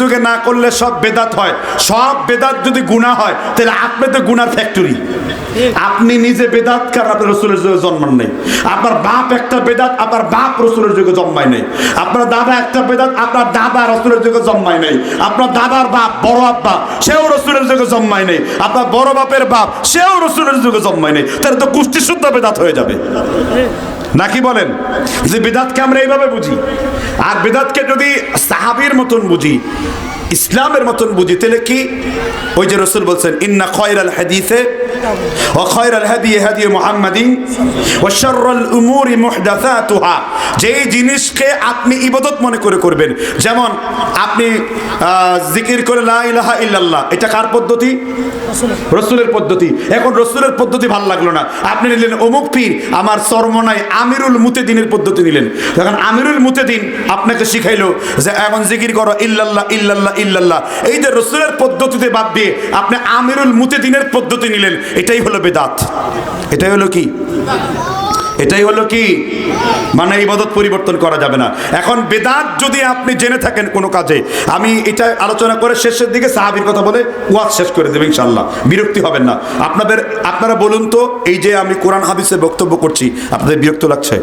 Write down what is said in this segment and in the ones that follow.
যুগে না করলে সব বেদাত হয়। সব বেদাত যদি গুণা হয়, তাহলে আপনি তো গুনার ফ্যাক্টরি। আপনি নিজে বেদাত কার রসুলের যুগে জন্মান নেই। আপনার বাপ একটা বেদাত, আপনার বাপ রসুলের যুগে জন্মায় নেই। আপনার দাদা একটা বেদাত, আপনার দাদা রসুলের যুগে জন্মায় নেই। আপনার দাদার বাপ বড় আব্বা, সেও রসুলের যুগে জন্মায় নেই। আপনার বড় বাপের বাপ, সেও রসুলের যুগে জন্মায় নেই। তাহলে তো কুষ্টি শুদ্ধ বেদাত হয়ে যাবে। নাকি বলেন? যে বেদাতকে আমরা এইভাবে বুঝি? আর বেদাতকে যদি সাহাবির মতন বুঝি, ইসলামের মতন বুঝি, তাহলে কি? ওই যে রসুল বলছেন, ইন্না খয়রাল হাদিসে ও খয়রাল হাদি হাদি মুহাম্মাদিন ও শাররাল উমুরি যেই জিনিসকে আপনি ইবাদত মনে করে করবেন, যেমন আপনি জিকির করে লা ইলাহা ইল্লাল্লাহ, এটা কার পদ্ধতি? রসুলের পদ্ধতি। এখন রসুলের পদ্ধতি ভালো লাগল না। আপনি নিলেন অমুক পীর, আমার চরমনায় আমিরুল মুতেদিনের পদ্ধতি নিলেন। তখন আমিরুল মুতেদিন আপনাকে শিখাইলো যে এখন জিকির করো, ইল্লাল্লাহ ইল্লাল্লাহ ইল্লাল্লাহ। এই যে রসুলের পদ্ধতিতে বাদ দিয়ে আপনি আমিরুল মুতেদিনের পদ্ধতি নিলেন এটাই হলো বেদাত। এটাই হলো কি? এটাই হলো কি? মানে ইবাদত পরিবর্তন করা যাবে না। এখন বেদাত যদি আপনি জেনে থাকেন কোনো কাজে, আমি এটা আলোচনা করে শেষের দিকে সাহাবির কথা বলে ওয়াজ শেষ করে দেবে ইনশাল্লাহ বিরক্তি হবেন না। আপনাদের, আপনারা বলুন তো, এই যে আমি কোরআন হাদিসে বক্তব্য করছি, আপনাদের বিরক্ত লাগছে?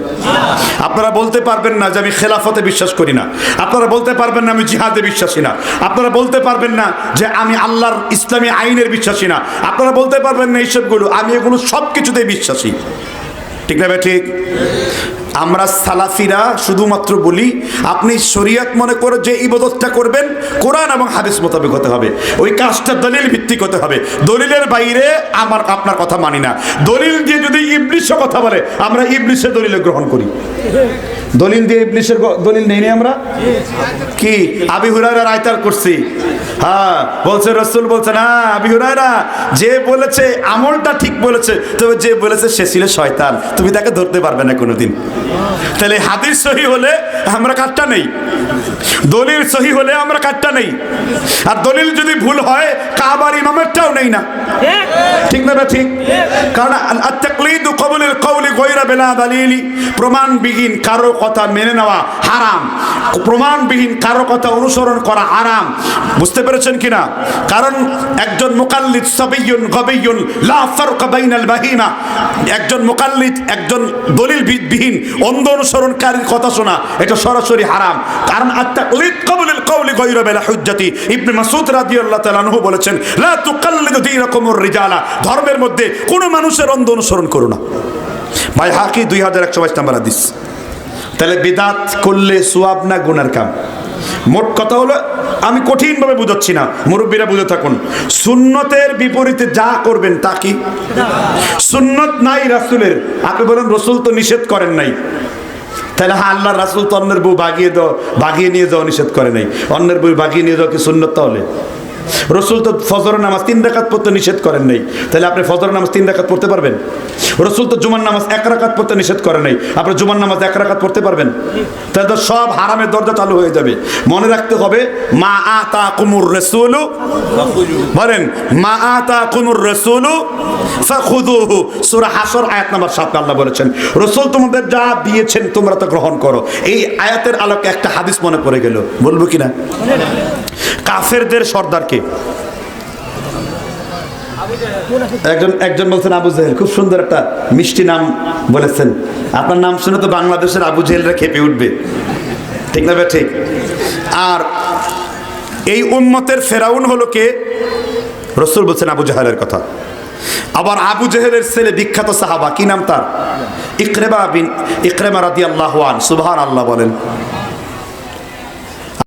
আপনারা বলতে পারবেন না যে আমি খেলাফতে বিশ্বাস করি না। আপনারা বলতে পারবেন না আমি জিহাদে বিশ্বাসী না। আপনারা বলতে পারবেন না যে আমি আল্লাহর ইসলামী আইনের বিশ্বাসী না। আপনারা বলতে পারবেন না এইসবগুলো আমি এগুলো সব কিছুতেই বিশ্বাসী। ঠিক না ঠিক? আমরা সালাফিরা শুধুমাত্র বলি, আপনি শরিয়াত মনে করে যে ইবাদতটা করবেন, কোরআন এবং হাদিস মোতাবেক হতে হবে। ওই কাজটা দলিল ভিত্তিক হতে হবে। দলিলের বাইরে আমার, আপনার কথা মানি না। দলিল দিয়ে যদি ইবলিশও কথা বলে, আমরা ইবলিশের দলিল গ্রহণ করি। দলিল দিয়ে ইবলিশের দলিল নেই আমরা? কি? আবি হুরায়রা আয়তার করছি। হ্যাঁ বলছে রসুল বলছে না আবি হুরায়রা যে বলেছে আমলটা ঠিক বলেছে তবে যে বলেছে সে ছিল শয়তান। তুমি তাকে ধরতে পারবে না কোনোদিন। তাহলে হাদিস সহি হলে আমরা কাটটা নেই। দলিল সহি হলে আমরা কাটটা নেই। আর দলিল যদি ভুল হয় কাবার ইমামেরটাও নেই না। ঠিক। না ঠিক? কারণ আত্তাকলিদ কবুলের কৌলি গয়রা বেলা দালিলি, প্রমাণবিহীন কারও কথা মেনে নেওয়া হারাম। প্রমাণবিহীন কারও কথা অনুসরণ করা হারাম। বুঝতে পেরেছেন কিনা? কারণ একজন মুকাল্লিদ সাবিয়ুন গবিয়ুন লা ফারকা বাইনাল বাহিমা। একজন মুকাল্লিদ, একজন দলিল বিহীন অন্ধ অনুসরণকারীর কথা শোনা, এটা সরাসরি হারাম। কারণ আত্তাকলিদ কবুলের কৌলি গয়রা বেলা হুজ্জাতি। ইবনে মাসউদ রাদিয়াল্লাহু তাআলা আনহু বলেছেন, লা তুকাল্লিদু দীনাকুমুর রিজালা। ধর্মের মধ্যে কোনো মানুষের অন্ধ অনুসরণ করো না। ভাই হাকি দুই হাজার একশো বাইশ নাম্বার হাদিস। তাহলে বিদাত করলে সোয়াব না গুনার কাম? মোট কথা হলো, আমি কঠিনভাবে বুঝাচ্ছি না, মুরব্বীরা বুঝে থাকুন। সুন্নতের বিপরীতে যা করবেন তা কি? সুন্নত নাই রাসুলের। আপনি বলেন, রসুল তো নিষেধ করেন নাই। তাহলে হ্যাঁ আল্লাহ রাসুল তো অন্যের বউ বাগিয়ে দাও বাগিয়ে নিয়ে যাওয়া নিষেধ করে নাই। অন্যের বউ বাগিয়ে নিয়ে যাওয়া কি সুন্নত তাহলে? রসুল তো ফজর নামাজ তিন রাকাত পড়তে নিষেধ করেন নাই। তাহলে আপনি ফজর নামাজ তিন রাকাত পড়তে পারবেন? রসুল তো জুমার নামাজ এক রাকাত পড়তে নিষেধ করেন নাই। আপনি জুমার নামাজ এক রাকাত পড়তে পারবেন? তাহলে তো সব হারামের দরজা চালু হয়ে যাবে। মনে রাখতে হবে, মা আতা কুমুর রসুলু বলেন, মা আতা কুমুর রসুলু সূরা হাসর আয়াত নাম্বার 7 আল্লাহ বলেছেন, রসুল তোমাদের যা দিয়েছেন তোমরা তা গ্রহণ করো। এই আয়াতের আলোকে একটা হাদিস মনে পড়ে গেল। বলব কিনা? কাফেরদের সর্দারকে। একজন একজন বলছেন আবু জেহেল, খুব সুন্দর একটা মিষ্টি নাম বলেছেন। আপনার নাম শুনে তো বাংলাদেশের আবু জেহেলরা খেপে উঠবে। ঠিক না ভাই? ঠিক? আর এই উম্মতের ফেরাউন হলো কে? রসুল বলছেন আবু জাহেলের কথা। আবার আবু জেহেলের ছেলে বিখ্যাত সাহাবা, কি নাম তার? ইকরেবা বিন, ইকরেমা রাদি আল্লাহ সুবহান আল্লাহ বলেন।